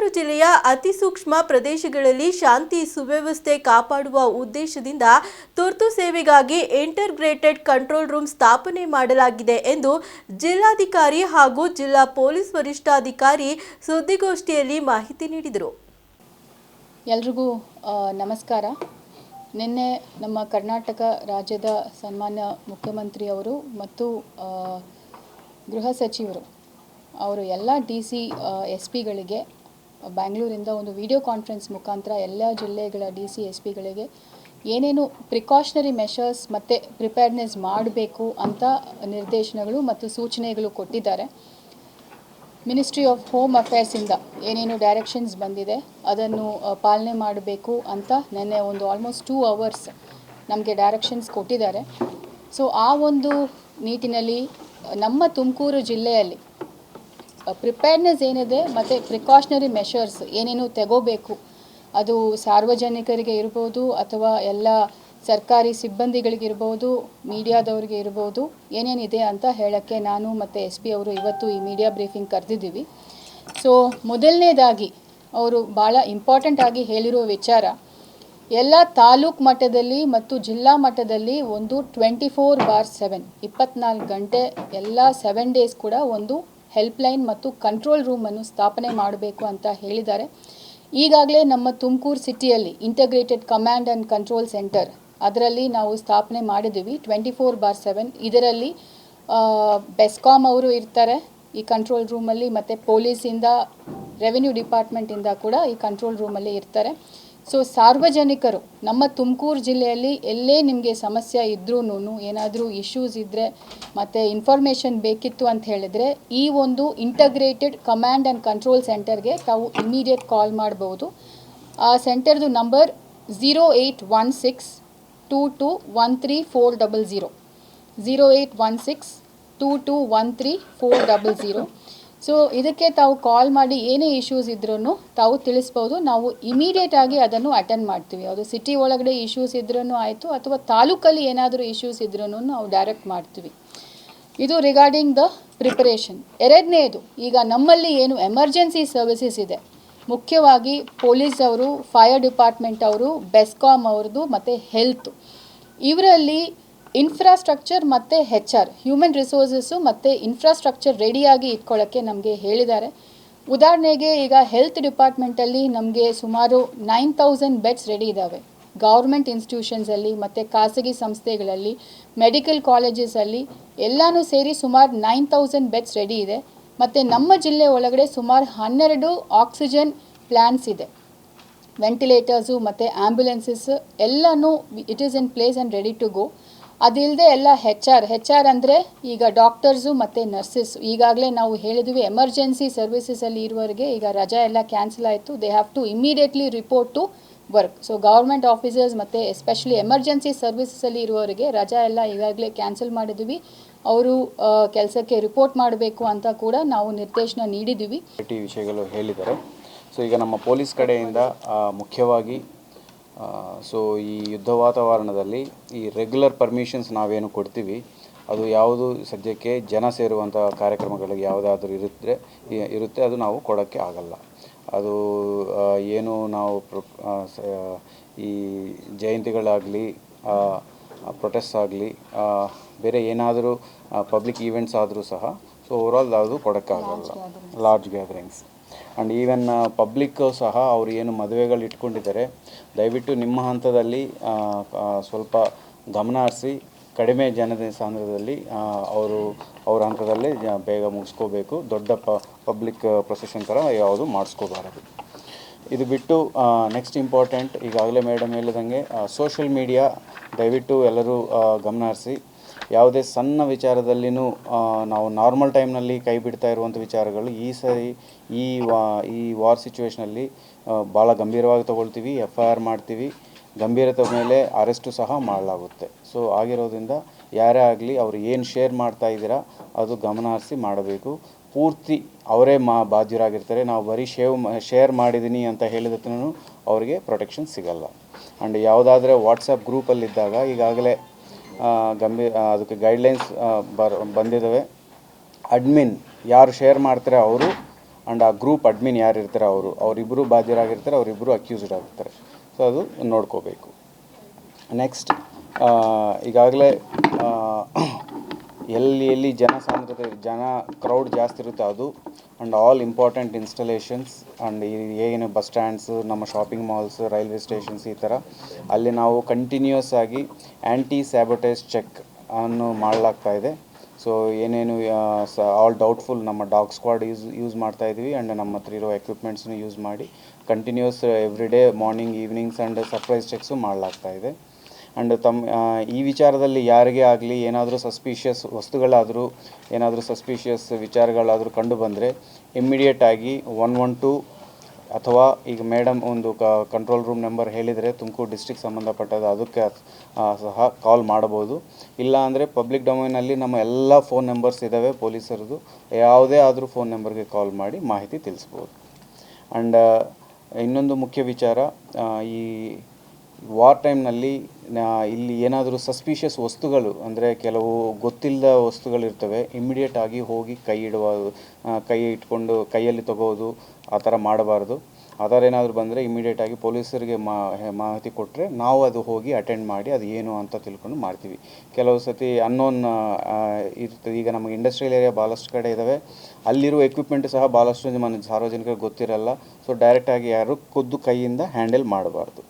ತುಮಕೂರು ಜಿಲ್ಲೆಯ ಅತಿ ಸೂಕ್ಷ್ಮ ಪ್ರದೇಶಗಳಲ್ಲಿ ಶಾಂತಿ ಸುವ್ಯವಸ್ಥೆ ಕಾಪಾಡುವ ಉದ್ದೇಶದಿಂದ ತುರ್ತು ಸೇವೆಗಾಗಿ ಇಂಟರ್ಗ್ರೇಟೆಡ್ ಕಂಟ್ರೋಲ್ ರೂಮ್ ಸ್ಥಾಪನೆ ಮಾಡಲಾಗಿದೆ ಎಂದು ಜಿಲ್ಲಾಧಿಕಾರಿ ಹಾಗೂ ಜಿಲ್ಲಾ ಪೊಲೀಸ್ ವರಿಷ್ಠಾಧಿಕಾರಿ ಸುದ್ದಿಗೋಷ್ಠಿಯಲ್ಲಿ ಮಾಹಿತಿ ನೀಡಿದರು. ಎಲ್ರಿಗೂ ನಮಸ್ಕಾರ. ನಿನ್ನೆ ನಮ್ಮ ಕರ್ನಾಟಕ ರಾಜ್ಯದ ಸನ್ಮಾನ್ಯ ಮುಖ್ಯಮಂತ್ರಿಯವರು ಮತ್ತು ಗೃಹ ಸಚಿವರು, ಅವರು ಎಲ್ಲ ಡಿ ಸಿ ಎಸ್ ಪಿಗಳಿಗೆ ಬ್ಯಾಂಗ್ಳೂರಿಂದ ಒಂದು ವಿಡಿಯೋ ಕಾನ್ಫರೆನ್ಸ್ ಮುಖಾಂತರ ಎಲ್ಲ ಜಿಲ್ಲೆಗಳ ಡಿ ಸಿ, ಎಸ್ ಪಿಗಳಿಗೆ ಏನೇನು ಪ್ರಿಕಾಷನರಿ ಮೆಷರ್ಸ್ ಮತ್ತು ಪ್ರಿಪೇರ್ನೆಸ್ ಮಾಡಬೇಕು ಅಂತ ನಿರ್ದೇಶನಗಳು ಮತ್ತು ಸೂಚನೆಗಳು ಕೊಟ್ಟಿದ್ದಾರೆ. ಮಿನಿಸ್ಟ್ರಿ ಆಫ್ ಹೋಮ್ ಅಫೇರ್ಸಿಂದ ಏನೇನು ಡೈರೆಕ್ಷನ್ಸ್ ಬಂದಿದೆ, ಅದನ್ನು ಪಾಲನೆ ಮಾಡಬೇಕು ಅಂತ ನೆನ್ನೆ ಒಂದು ಆಲ್ಮೋಸ್ಟ್ ಟೂ ಅವರ್ಸ್ ನಮಗೆ ಡೈರೆಕ್ಷನ್ಸ್ ಕೊಟ್ಟಿದ್ದಾರೆ. ಸೊ, ಆ ಒಂದು ನಿಟ್ಟಿನಲ್ಲಿ ನಮ್ಮ ತುಮಕೂರು ಜಿಲ್ಲೆಯಲ್ಲಿ ಪ್ರಿಪೇರ್ನೆಸ್ ಏನಿದೆ ಮತ್ತು ಪ್ರಿಕಾಷನರಿ ಮೆಷರ್ಸ್ ಏನೇನು ತಗೋಬೇಕು. ಅದು ಸಾರ್ವಜನಿಕರಿಗೆ ಇರ್ಬೋದು ಅಥವಾ ಎಲ್ಲ ಸರ್ಕಾರಿ ಸಿಬ್ಬಂದಿಗಳಿಗಿರ್ಬೋದು ಮೀಡಿಯಾದವ್ರಿಗೆ ಇರ್ಬೋದು, ಏನೇನಿದೆ ಅಂತ ಹೇಳೋಕ್ಕೆ ನಾನು ಮತ್ತು ಎಸ್ ಪಿ ಅವರು ಇವತ್ತು ಈ ಮೀಡಿಯಾ ಬ್ರೀಫಿಂಗ್ ಕರೆದಿದ್ದೀವಿ. ಸೊ ಮೊದಲನೇದಾಗಿ ಅವರು ಭಾಳ ಇಂಪಾರ್ಟೆಂಟ್ ಆಗಿ ಹೇಳಿರೋ ವಿಚಾರ, ಎಲ್ಲ ತಾಲೂಕ್ ಮಟ್ಟದಲ್ಲಿ ಮತ್ತು ಜಿಲ್ಲಾ ಮಟ್ಟದಲ್ಲಿ ಒಂದು ಟ್ವೆಂಟಿ ಫೋರ್ ಬಾರ್ ಸೆವೆನ್ ಇಪ್ಪತ್ನಾಲ್ಕು ಗಂಟೆ ಎಲ್ಲ ಸೆವೆನ್ ಡೇಸ್ ಕೂಡ ಒಂದು ಹೆಲ್ಪ್ಲೈನ್ ಮತ್ತು ಕಂಟ್ರೋಲ್ ರೂಮನ್ನು ಸ್ಥಾಪನೆ ಮಾಡಬೇಕು ಅಂತ ಹೇಳಿದ್ದಾರೆ. ಈಗಾಗಲೇ ನಮ್ಮ ತುಮಕೂರು ಸಿಟಿಯಲ್ಲಿ integrated command and control centre ಅದರಲ್ಲಿ ನಾವು ಸ್ಥಾಪನೆ ಮಾಡಿದ್ದೀವಿ. ಟ್ವೆಂಟಿ ಫೋರ್ ಬಾರ್ ಸೆವೆನ್ ಇದರಲ್ಲಿ ಬೆಸ್ಕಾಮ್ ಅವರು ಇರ್ತಾರೆ. ಈ ಕಂಟ್ರೋಲ್ ರೂಮಲ್ಲಿ ಮತ್ತು ಪೊಲೀಸಿಂದ ರೆವಿನ್ಯೂ ಡಿಪಾರ್ಟ್ಮೆಂಟಿಂದ ಕೂಡ ಈ ಕಂಟ್ರೋಲ್ ರೂಮಲ್ಲಿ ಇರ್ತಾರೆ. ಸೊ ಸಾರ್ವಜನಿಕರು, ನಮ್ಮ ತುಮಕೂರು ಜಿಲ್ಲೆಯಲ್ಲಿ ಎಲ್ಲೇ ನಿಮಗೆ ಸಮಸ್ಯೆ ಇದ್ರೂ ಏನಾದರೂ ಇಶ್ಯೂಸ್ ಇದ್ದರೆ ಮತ್ತು ಇನ್ಫಾರ್ಮೇಷನ್ ಬೇಕಿತ್ತು ಅಂತ ಹೇಳಿದರೆ, ಈ ಒಂದು ಇಂಟಗ್ರೇಟೆಡ್ ಕಮಾಂಡ್ ಆ್ಯಂಡ್ ಕಂಟ್ರೋಲ್ ಸೆಂಟರ್ಗೆ ತಾವು ಇಮಿಡಿಯೇಟ್ ಕಾಲ್ ಮಾಡ್ಬೋದು. ಆ ಸೆಂಟರ್ದು number zero eight one six two two one three four double zero zero eight one six two two one three four double zero so ಇದಕ್ಕೆ ತಾವು ಕಾಲ್ ಮಾಡಿ ಏನೇ ಇಶ್ಯೂಸ್ ಇದ್ರೂ ತಾವು ತಿಳಿಸ್ಬೋದು. ನಾವು ಇಮಿಡಿಯೇಟ್ ಆಗಿ ಅದನ್ನು ಅಟೆಂಡ್ ಮಾಡ್ತೀವಿ. ಅದು ಸಿಟಿ ಒಳಗಡೆ ಇಶ್ಯೂಸ್ ಇದ್ರೂ ಆಯಿತು ಅಥವಾ ತಾಲೂಕಲ್ಲಿ ಏನಾದರೂ ಇಶ್ಯೂಸ್ ಇದ್ರೂ ನಾವು ಡೈರೆಕ್ಟ್ ಮಾಡ್ತೀವಿ. ಇದು ರಿಗಾರ್ಡಿಂಗ್ ದ ಪ್ರಿಪರೇಷನ್ ಎರಡನೇದು, ಈಗ ನಮ್ಮಲ್ಲಿ ಏನು ಎಮರ್ಜೆನ್ಸಿ ಸರ್ವಿಸಸ್ ಇದೆ. ಮುಖ್ಯವಾಗಿ ಪೊಲೀಸ್ ಅವರು ಫೈರ್ ಡಿಪಾರ್ಟ್ಮೆಂಟ್ ಅವರು ಬೆಸ್ಕಾಮ್ ಅವ್ರದ್ದು ಮತ್ತು ಹೆಲ್ತ್ ಇವರಲ್ಲಿ ಇನ್ಫ್ರಾಸ್ಟ್ರಕ್ಚರ್ ಮತ್ತು ಹೆಚ್ ಆರ್ ಹ್ಯೂಮನ್ ರಿಸೋರ್ಸಸ್ಸು ಮತ್ತು ಇನ್ಫ್ರಾಸ್ಟ್ರಕ್ಚರ್ ರೆಡಿಯಾಗಿ ಇಟ್ಕೊಳ್ಳೋಕ್ಕೆ ನಮಗೆ ಹೇಳಿದ್ದಾರೆ. ಉದಾಹರಣೆಗೆ ಈಗ ಹೆಲ್ತ್ ಡಿಪಾರ್ಟ್ಮೆಂಟಲ್ಲಿ ನಮಗೆ ಸುಮಾರು ನೈನ್ ತೌಸಂಡ್ ಬೆಡ್ಸ್ ರೆಡಿ ಇದ್ದಾವೆ ಗೌರ್ಮೆಂಟ್ ಇನ್ಸ್ಟಿಟ್ಯೂಷನ್ಸಲ್ಲಿ ಮತ್ತು ಖಾಸಗಿ ಸಂಸ್ಥೆಗಳಲ್ಲಿ ಮೆಡಿಕಲ್ ಕಾಲೇಜಸಲ್ಲಿ ಎಲ್ಲನೂ ಸೇರಿ ಸುಮಾರು ನೈನ್ ತೌಸಂಡ್ ಬೆಡ್ಸ್ ರೆಡಿ ಇದೆ. ಮತ್ತು ನಮ್ಮ ಜಿಲ್ಲೆ ಒಳಗಡೆ ಸುಮಾರು ಹನ್ನೆರಡು ಆಕ್ಸಿಜನ್ ಪ್ಲ್ಯಾನ್ಸ್ ಇದೆ. ವೆಂಟಿಲೇಟರ್ಸು ಮತ್ತು ಆ್ಯಂಬುಲೆನ್ಸಸ್ ಎಲ್ಲನೂ it is in place and ready to go ಅದಿಲ್ಲದೆ ಎಲ್ಲ ಹೆಚ್ ಆರ್ ಹೆಚ್ ಆರ್ ಅಂದರೆ ಈಗ ಡಾಕ್ಟರ್ಸು ಮತ್ತು ನರ್ಸಸ್ ಈಗಾಗಲೇ ನಾವು ಹೇಳಿದ್ವಿ ಎಮರ್ಜೆನ್ಸಿ ಸರ್ವಿಸಸಲ್ಲಿ ಇರುವವರಿಗೆ ಈಗ ರಜಾ ಎಲ್ಲ ಕ್ಯಾನ್ಸಲ್ ಆಯಿತು. They have to immediately report to work so government officers ಮತ್ತು ಎಸ್ಪೆಷಲಿ ಎಮರ್ಜೆನ್ಸಿ ಸರ್ವಿಸಸಲ್ಲಿ ಇರುವವರಿಗೆ ರಜಾ ಎಲ್ಲ ಈಗಾಗಲೇ ಕ್ಯಾನ್ಸಲ್ ಮಾಡಿದ್ವಿ. ಅವರು ಕೆಲಸಕ್ಕೆ ರಿಪೋರ್ಟ್ ಮಾಡಬೇಕು ಅಂತ ಕೂಡ ನಾವು ನಿರ್ದೇಶನ ನೀಡಿದ್ದೀವಿ ವಿಷಯಗಳು ಹೇಳಿದ್ದಾರೆ. ಸೊ ಈಗ ನಮ್ಮ ಪೊಲೀಸ್ ಕಡೆಯಿಂದ ಮುಖ್ಯವಾಗಿ ಸೊ ಈ ಯುದ್ಧ ವಾತಾವರಣದಲ್ಲಿ ಈ ರೆಗ್ಯುಲರ್ ಪರ್ಮಿಷನ್ಸ್ ನಾವೇನು ಕೊಡ್ತೀವಿ ಅದು ಯಾವುದು ಸದ್ಯಕ್ಕೆ ಜನ ಸೇರುವಂಥ ಕಾರ್ಯಕ್ರಮಗಳಿಗೆ ಯಾವುದಾದ್ರೂ ಇರುತ್ತೆ ಇರುತ್ತೆ ಅದು ನಾವು ಕೊಡೋಕ್ಕೆ ಆಗಲ್ಲ. ಅದು ಏನು ನಾವು ಈ ಜಯಂತಿಗಳಾಗಲಿ ಪ್ರೊಟೆಸ್ಟ್ ಆಗಲಿ ಬೇರೆ ಏನಾದರೂ ಪಬ್ಲಿಕ್ ಈವೆಂಟ್ಸ್ ಆದರೂ ಸಹ ಸೊ ಓವರಾಲ್ ಯಾವುದು ಕೊಡೋಕ್ಕಾಗಲ್ಲ. Large gatherings and even public ಸಹ ಅವರು ಏನು ಮದುವೆಗಳು ಇಟ್ಕೊಂಡಿದ್ದಾರೆ. ದಯವಿಟ್ಟು ನಿಮ್ಮ ಹಂತದಲ್ಲಿ ಸ್ವಲ್ಪ ಗಮನ ಹರಿಸಿ, ಕಡಿಮೆ ಜನದ ಸಾಂದ್ರದಲ್ಲಿ ಅವರು ಅವ್ರ ಹಂತದಲ್ಲಿ ಬೇಗ ಮುಗಿಸ್ಕೋಬೇಕು. ದೊಡ್ಡ ಪ ಪಬ್ಲಿಕ್ ಪ್ರೊಸೆಷನ್ ಥರ ಯಾವುದು ಮಾಡಿಸ್ಕೋಬಾರದು. ಇದು ಬಿಟ್ಟು ನೆಕ್ಸ್ಟ್ ಇಂಪಾರ್ಟೆಂಟ್ ಈಗಾಗಲೇ ಮೇಡಮ್ ಹೇಳಿದಂಗೆ ಸೋಷಿಯಲ್ ಮೀಡಿಯಾ ದಯವಿಟ್ಟು ಎಲ್ಲರೂ ಗಮನ ಹರಿಸಿ ಯಾವುದೇ ಸಣ್ಣ ವಿಚಾರದಲ್ಲಿನೂ ಆ, ನಾವು ನಾರ್ಮಲ್ ಟೈಮ್ನಲ್ಲಿ ಕೈ ಬಿಡ್ತಾ ಇರುವಂಥ ವಿಚಾರಗಳು ಈ ಸರಿ ಈ ವಾ ಈ ವಾರ್ ಸಿಚುವೇಷನಲ್ಲಿ ಭಾಳ ಗಂಭೀರವಾಗಿ ತಗೊಳ್ತೀವಿ ಎಫ್ ಐ ಆರ್ ಮಾಡ್ತೀವಿ. ಗಂಭೀರತೆ ಮೇಲೆ ಅರೆಸ್ಟು ಸಹ ಮಾಡಲಾಗುತ್ತೆ. ಸೊ ಆಗಿರೋದ್ರಿಂದ ಯಾರೇ ಆಗಲಿ ಅವರು ಏನು ಶೇರ್ ಮಾಡ್ತಾ ಇದ್ದೀರಾ ಅದು ಗಮನ ಹರಿಸಿ ಮಾಡಬೇಕು. ಪೂರ್ತಿ ಅವರೇ ಮಾ ಬಾಧ್ಯರಾಗಿರ್ತಾರೆ. ನಾವು ಬರೀ ಶೇವ್ ಶೇರ್ ಮಾಡಿದ್ದೀನಿ ಅಂತ ಹೇಳಿದತ್ರ ಅವರಿಗೆ ಪ್ರೊಟೆಕ್ಷನ್ ಸಿಗಲ್ಲ. ಆ್ಯಂಡ್ ಯಾವುದಾದ್ರೆ ವಾಟ್ಸಪ್ ಗ್ರೂಪಲ್ಲಿದ್ದಾಗ ಈಗಾಗಲೇ ಗಂಭೀರ ಅದಕ್ಕೆ ಗೈಡ್ಲೈನ್ಸ್ ಬರ್ ಬಂದಿದ್ದಾವೆ ಅಡ್ಮಿನ್ ಯಾರು ಶೇರ್ ಮಾಡ್ತಾರೆ ಅವರು ಆ್ಯಂಡ್ ಆ ಗ್ರೂಪ್ ಅಡ್ಮಿನ್ ಯಾರು ಇರ್ತಾರೆ ಅವರು ಅವರಿಬ್ಬರು ಬಾಧ್ಯರಾಗಿರ್ತಾರೆ ಅವರಿಬ್ಬರು ಅಕ್ಯೂಸ್ಡ್ ಆಗಿರ್ತಾರೆ. ಸೊ ಅದು ನೋಡ್ಕೋಬೇಕು. ನೆಕ್ಸ್ಟ್ ಈಗಾಗಲೇ ಎಲ್ಲಿ ಎಲ್ಲಿ ಜನ ಸಾಂದ್ರತೆ, ಜನ ಕ್ರೌಡ್ ಜಾಸ್ತಿ ಇರುತ್ತೆ, ಅದು and all important installations and ಏನು ಬಸ್ ಸ್ಟ್ಯಾಂಡ್ಸ್ ನಮ್ಮ ಶಾಪಿಂಗ್ ಮಾಲ್ಸ್ ರೈಲ್ವೆ ಸ್ಟೇಷನ್ಸ್ ಈ ಥರ ಅಲ್ಲಿ ನಾವು ಕಂಟಿನ್ಯೂಸ್ ಆಗಿ ಆ್ಯಂಟಿ ಸ್ಯಾಬಟೈಸ್ ಚೆಕ್ ಅನ್ನು ಮಾಡಲಾಗ್ತಾ ಇದೆ. ಸೊ ಏನೇನು ಆಲ್ ಡೌಟ್ಫುಲ್ ನಮ್ಮ ಡಾಗ್ ಸ್ಕ್ವಾಡ್ ಯೂಸ್ ಯೂಸ್ ಮಾಡ್ತಾ ಇದ್ದೀವಿ ಆ್ಯಂಡ್ ನಮ್ಮ ಹತ್ರ ಇರೋ ಎಕ್ವಿಪ್ಮೆಂಟ್ಸ್ನ ಯೂಸ್ ಮಾಡಿ continuous every day morning evenings and surprise checks ಮಾಡಲಾಗ್ತಾ ಇದೆ. ಆ್ಯಂಡ್ ತಮ್ಮ ಈ ವಿಚಾರದಲ್ಲಿ ಯಾರಿಗೇ ಆಗಲಿ ಏನಾದರೂ ಸಸ್ಪಿಷಿಯಸ್ ವಸ್ತುಗಳಾದರೂ, ಏನಾದರೂ ಸಸ್ಪಿಷಿಯಸ್ ವಿಚಾರಗಳಾದರೂ ಕಂಡು ಬಂದರೆ ಇಮ್ಮಿಡಿಯೇಟ್ ಆಗಿ ಒನ್ ಒನ್ ಟು ಅಥವಾ ಈಗ ಮೇಡಮ್ ಒಂದು ಕ ಕಂಟ್ರೋಲ್ ರೂಮ್ ನಂಬರ್ ಹೇಳಿದರೆ ತುಮಕೂರು ಡಿಸ್ಟಿಕ್ ಸಂಬಂಧಪಟ್ಟದ ಅದಕ್ಕೆ ಸಹ ಕಾಲ್ ಮಾಡ್ಬೋದು ಇಲ್ಲ ಅಂದರೆ ಪಬ್ಲಿಕ್ ಡೊಮೈನಲ್ಲಿ ನಮ್ಮ ಎಲ್ಲ ಫೋನ್ ನಂಬರ್ಸ್ ಇದ್ದಾವೆ ಪೊಲೀಸರದು ಯಾವುದೇ ಆದರೂ ಫೋನ್ ನಂಬರ್ಗೆ ಕಾಲ್ ಮಾಡಿ ಮಾಹಿತಿ ತಿಳಿಸ್ಬೋದು. ಆ್ಯಂಡ್ ಇನ್ನೊಂದು ಮುಖ್ಯ ವಿಚಾರ ಈ ವಾರ್ ಟೈಮ್ನಲ್ಲಿ ಇಲ್ಲಿ ಏನಾದರೂ ಸಸ್ಪಿಷಿಯಸ್ ವಸ್ತುಗಳು, ಅಂದರೆ ಕೆಲವು ಗೊತ್ತಿಲ್ಲದ ವಸ್ತುಗಳಿರ್ತವೆ, ಇಮ್ಮಿಡಿಯೇಟ್ ಆಗಿ ಹೋಗಿ ಕೈ ಇಡುವ ಕೈ ಇಟ್ಕೊಂಡು ಕೈಯಲ್ಲಿ ತಗೋದು, ಆ ಥರ ಮಾಡಬಾರ್ದು. ಆ ಥರ ಏನಾದರೂ ಬಂದರೆ ಇಮ್ಮಿಡಿಯೇಟ್ ಆಗಿ ಪೊಲೀಸರಿಗೆ ಮಾಹಿತಿ ಕೊಟ್ಟರೆ ನಾವು ಅದು ಹೋಗಿ ಅಟೆಂಡ್ ಮಾಡಿ ಅದು ಏನು ಅಂತ ತಿಳ್ಕೊಂಡು ಮಾಡ್ತೀವಿ. ಕೆಲವು ಸತಿ ಅನ್ನೋನ್ ಇರ್ತದೆ. ಈಗ ನಮಗೆ ಇಂಡಸ್ಟ್ರಿಯಲ್ ಏರಿಯಾ ಭಾಳಷ್ಟು ಕಡೆ ಇದ್ದಾವೆ ಅಲ್ಲಿರುವ ಎಕ್ವಿಪ್ಮೆಂಟ್ ಸಹ ಭಾಳಷ್ಟು ಜನ ಸಾರ್ವಜನಿಕರಿಗೆ ಗೊತ್ತಿರಲ್ಲ. ಸೊ ಡೈರೆಕ್ಟಾಗಿ ಯಾರು ಖುದ್ದು ಕೈಯಿಂದ ಹ್ಯಾಂಡಲ್ ಮಾಡಬಾರ್ದು.